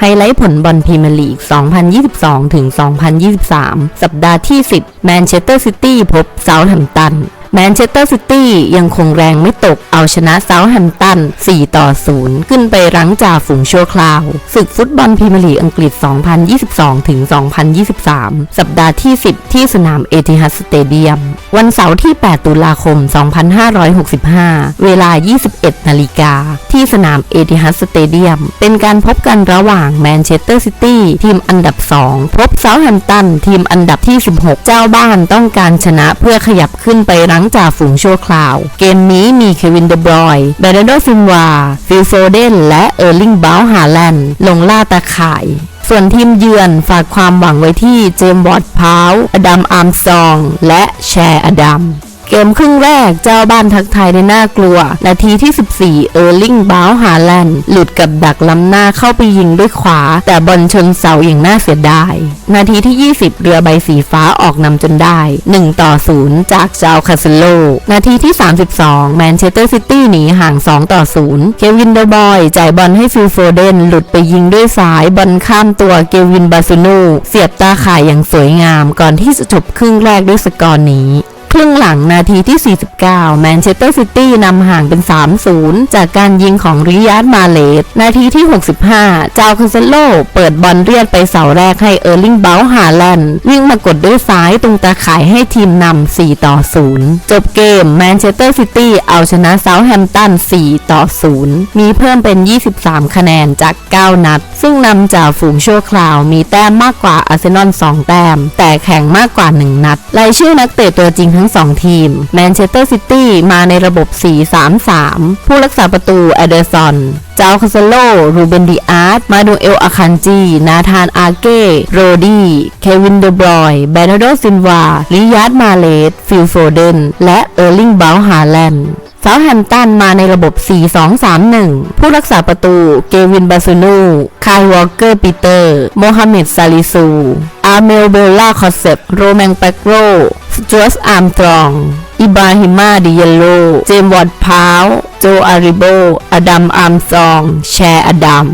ไฮไลท์ผลบอลพรีเมียร์ลีก 2022 ถึง 2023 สัปดาห์ที่ 10 แมนเชสเตอร์ซิตี้พบเซาท์แฮมป์ตัน แมนเชสเตอร์ซิตี้ยังคงแรงไม่ตกเอาชนะเซาท์แฮมป์ตัน 4 ต่อ 0 ขึ้นไปรั้งจ่าฝูงชั่วคราว ศึกฟุตบอลพรีเมียร์ลีกอังกฤษ 2022 ถึง 2023 สัปดาห์ที่ 10 ที่สนามเอติฮัดสเตเดียม วันเสาร์ที่ 8 ตุลาคม 2565 เวลา 21 นาฬิกา ที่สนามเอติฮัดสเตเดียม เป็นการพบกันระหว่างแมนเชสเตอร์ซิตี้ทีมอันดับ 2 พบเซาท์แฮมป์ตัน ทีมอันดับที่ 16 เจ้าบ้านต้องการชนะเพื่อขยับขึ้นไปรั้งงจ่าฝูงชั่วคราว เกมนี้มีเควินเดบรอยเบรนโดฟิมวา ฟิลโฟเดน และเออร์ลิงบาวฮาแลนด์ลงล่าตาข่ายส่วนทีมเยือนฝากความหวังไว้ที่เจมส์วอร์ดพาวอดัมอาร์มซอง และแชร์อดัม เกมครึ่งแรกเจ้าบ้านทักไทยได้น่ากลัว นาทีที่ 14 เออร์ลิงบาวฮาแลนด์หลุดกับดักล้ำหน้าเข้าไปยิงด้วยขวา แต่บอลชนเสาอย่างน่าเสียดาย นาทีที่ 20 เรือใบสีฟ้าออกนำจนได้ 1 ต่อ 0 จากเจ้าคาเซโล นาทีที่ 32 แมนเชสเตอร์ซิตี้หนีห่าง 2 ต่อ 0 เควินเดอร์บอยจ่ายบอลให้ฟิลโฟเดน หลุดไปยิงด้วยซ้ายบอลข้ามตัวเกวินบาซูนูเสียบตาข่ายอย่างสวยงาม ก่อนที่จะจบครึ่งแรกด้วยสกอร์นี้ ครึ่งหลังนาทีที่ 49 แมนเชสเตอร์ซิตี้นำห่างเป็น 3-0 จากการยิงของริยาดมาเลสนาทีที่ 65 เจ้าคันเซโลเปิดบอลเรียดไปเสาแรกให้เออร์ลิงเบลฮาแลนด์วิ่งมากดด้วยซ้ายตรงตาข่ายให้ทีมนำ 4 ต่อ 0 จบเกมแมนเชสเตอร์ซิตี้เอาชนะเซาแฮมป์ตัน 4 ต่อ 0 มีเพิ่มเป็น 23 คะแนนจาก 9 นัด ซึ่งนำจากฝูงชั่วคราวมีแต้มมากกว่าอาร์เซนอล 2 แต้ม แต่แข่งมากกว่า 1 นัดรายชื่อนักเตะตัวจริงทั้ง 2 ทีม แมนเชสเตอร์ซิตี้มาในระบบ 4-3-3 ผู้รักษาประตูอเดอร์สันเจ้าคาซโล รูเบนดิอาร์ต มาดูเอลอาคันจี นาธานอาเก้ โรดี้ เควินเดบรอย แบนโดซินวา ลิยาดมาเลสฟิลโฟเดน และเออร์ลิงบาลฮาแลนด์เซาแฮมตันมาในระบบ 4-2-3-1 ผู้รักษาประตู เกวินบาซูนูคายวอลเกอร์ปีเตอร์ โมฮัมเหม็ดซาลิซู อาเมลเบลล่าคอเซปโรแมงแปกโรสจวสอาร์มตรอง อิบราฮิมาดิเยโล เจมส์วอดพาว โจอาริโบ อดัมอาร์มซอง แชร์อดัม